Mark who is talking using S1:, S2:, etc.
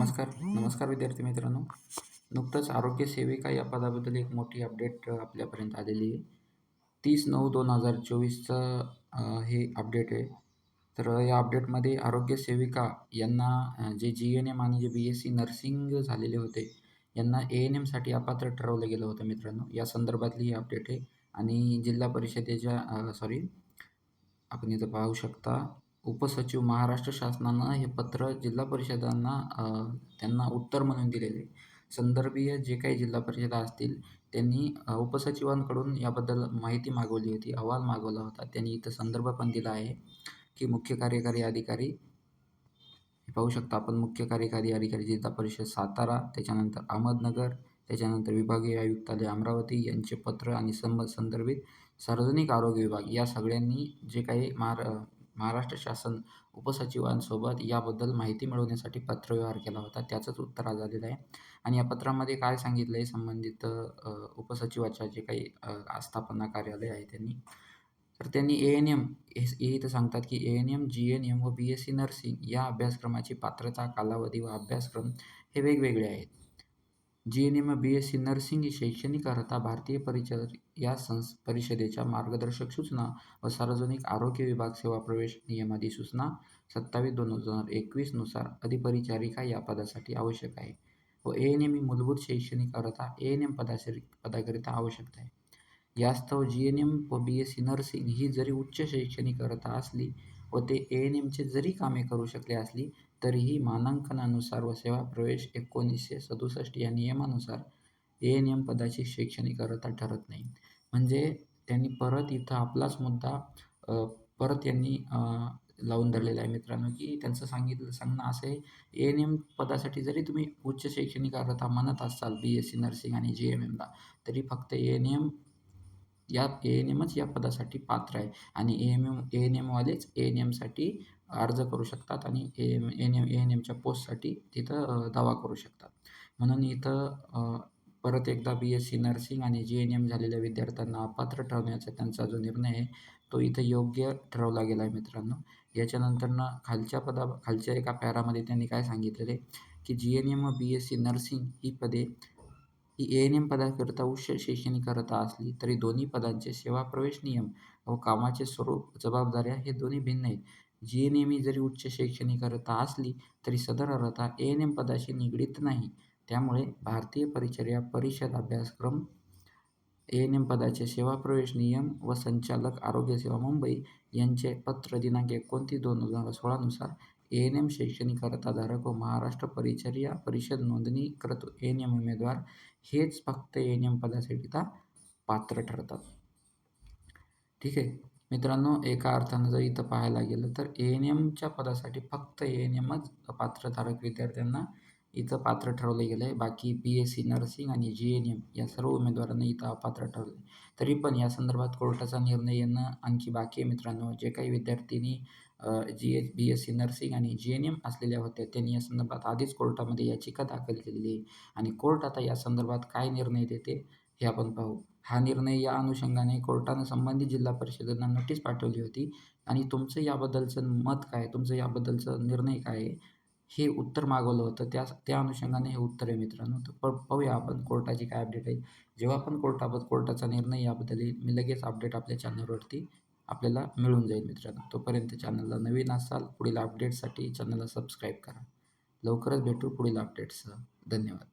S1: नमस्कार नमस्कार विद्यार्थी मित्रांनो. नुकतंच आरोग्य सेविका या पदाबद्दल एक मोठी अपडेट आपल्यापर्यंत आलेली आहे. तीस नऊ दोन हजार चोवीसचं हे अपडेट आहे. तर या अपडेटमध्ये आरोग्य सेविका यांना जे जी एन एम आणि जे बी एस सी नर्सिंग झालेले होते यांना ए एन एमसाठी अपात्र ठरवलं गेलं होतं मित्रांनो. या संदर्भातली ही अपडेट आहे. आणि जिल्हा परिषदेच्या सॉरी आपण इथं पाहू शकता उपसचिव महाराष्ट्र शासनानं हे पत्र जिल्हा परिषदांना त्यांना उत्तर म्हणून दिलेले. संदर्भीय जे काही जिल्हा परिषदा असतील त्यांनी उपसचिवांकडून याबद्दल माहिती मागवली होती अहवाल मागवला होता. त्यांनी इथं संदर्भ पण दिला आहे की मुख्य कार्यकारी अधिकारी हे पाहू शकता आपण मुख्य कार्यकारी अधिकारी जिल्हा परिषद सातारा त्याच्यानंतर अहमदनगर त्याच्यानंतर विभागीय आयुक्तालय अमरावती यांचे पत्र आणि संब संदर्भित सार्वजनिक आरोग्य विभाग या सगळ्यांनी जे काही महारा महाराष्ट्र शासन उपसचिवांसोबत याबद्दल माहिती मिळवण्यासाठी पत्रव्यवहार केला होता. त्याचंच उत्तर आज आलेलं आहे. आणि या पत्रामध्ये काय सांगितलं आहे? संबंधित उपसचिवाच्या जे काही आस्थापना कार्यालय आहे त्यांनी तर त्यांनी ए एन एम हे इथं सांगतात की A N M G N M व बी एस सी नर्सिंग या अभ्यासक्रमाची पात्रता कालावधी व अभ्यासक्रम हे वेगवेगळे आहेत. G N M B S C nursing ही शैक्षणिक भारतीय परिचर या संस परिषदेच्या मार्गदर्शक सूचना व सार्वजनिक आरोग्य विभाग सेवा प्रवेश नियमादी सूचना सत्तावीस दोन हजार एकवीसनुसार अधिपरिचारिका या पदासाठी आवश्यक आहे व ए एन एम ही मूलभूत शैक्षणिक अर्हता ए एन एम पदाशी पदाकरिता आवश्यक आहे. यास्तव जी एन एम व बी एस सी नर्सिंग ही जरी उच्च शैक्षणिक अर्हता असली व ते ए एन एमचे जरी कामे करू शकले असली तरीही मानांकनानुसार व सेवा प्रवेश एकोणीसशे सदुसष्ट या नियमानुसार ए एन एम पदाची शैक्षणिक अर्हता ठरत नाही. म्हणजे त्यांनी परत इथं आपलाच मुद्दा परत यांनी लावून धरलेला आहे मित्रांनो की त्यांचं सांगितलं सांगणं असं आहे ए एन एम पदासाठी जरी तुम्ही उच्च शैक्षणिक अर्हता म्हणत असाल बी एस सी नर्सिंग आणि जी एम एमला तरी फक्त ए एन एम या ए एन एमच या पदासाठी पात्र आहे. आणि A M M A N एमवालेच A N एमसाठी अर्ज करू शकतात आणि A M N M A N एमच्या पोस्टसाठी तिथं दावा करू शकतात. म्हणून इथं परत एकदा बी एस सी नर्सिंग आणि जी एन एम झालेल्या विद्यार्थ्यांना अपात्र ठरवण्याचा त्यांचा जो निर्णय आहे तो इथं योग्य ठरवला गेला आहे मित्रांनो. याच्यानंतरनं खालच्या पदा खालच्या एका पॅरामध्ये त्यांनी काय सांगितलेलं आहे की जी एन एम व बी एस सी नर्सिंग ही पदे ही ए एन एम पदाकरिता उच्च शैक्षणिक अर्हता असली तरी दोन्ही पदांचे सेवा प्रवेश नियम व कामाचे स्वरूप जबाबदाऱ्या हे दोन्ही भिन्न आहेत. जी एन एम ही जरी उच्च शैक्षणिक अर्हता असली तरी सदर अर्हता ए एन एम पदाशी निगडीत नाही. त्यामुळे भारतीय परिचर्या परिषद अभ्यासक्रम ए एन एम पदाचे सेवा प्रवेश नियम व संचालक आरोग्य सेवा मुंबई यांचे पत्र दिनांक एकोणतीस दोन हजार सोळानुसार एन एम शैक्षणिक अर्हताधारक व महाराष्ट्र परिचर्या परिषद नोंदणीकृत ए एन एम उमेदवार हेच फक्त एन एम पदासाठीता पात्र ठरतात. ठीक आहे? मित्रांनो एका अर्थानं जर इथं पाहायला गेलं तर ए एन एमच्या पदासाठी फक्त ए एन एमच पात्रधारक विद्यार्थ्यांना इथं पात्र ठरवलं गेलं आहे बाकी बी एस सी नर्सिंग आणि जी एन एम या सर्व उमेदवारांना इथं अपात्र ठरवलं आहे तरी पण या संदर्भात कोर्टाचा निर्णय येणं आणखी बाकी आहे मित्रांनो. जे काही विद्यार्थ्यांनी G S B S C nursing आणि जी एन एम असलेल्या होत्या त्यांनी या संदर्भात आधीच कोर्टामध्ये याचिका दाखल केलेली आहे. आणि कोर्ट आता या संदर्भात काय निर्णय देते हे आपण पाहू. हा निर्णय या अनुषंगाने कोर्टानं संबंधित जिल्हा परिषदांना नोटीस पाठवली होती. आणि तुमचं याबद्दलचं मत काय? तुमचं याबद्दलचं निर्णय काय आहे? हे उत्तर मागवलं होतं. त्या त्या अनुषंगाने हे उत्तर आहे मित्रांनो. तर प पाहूया आपण कोर्टाची काय अपडेट आहे. जेव्हा पण कोर्टाबद्दल कोर्टाचा निर्णय याबद्दल येईल मी लगेच अपडेट आपल्या चॅनलवरती आपल्याला मिळून जाईल मित्रांनो. तोपर्यंत चॅनलला नवीन असाल पुढील अपडेटसाठी चॅनलला सबस्क्राईब करा. लवकरच भेटू पुढील अपडेट्ससह धन्यवाद.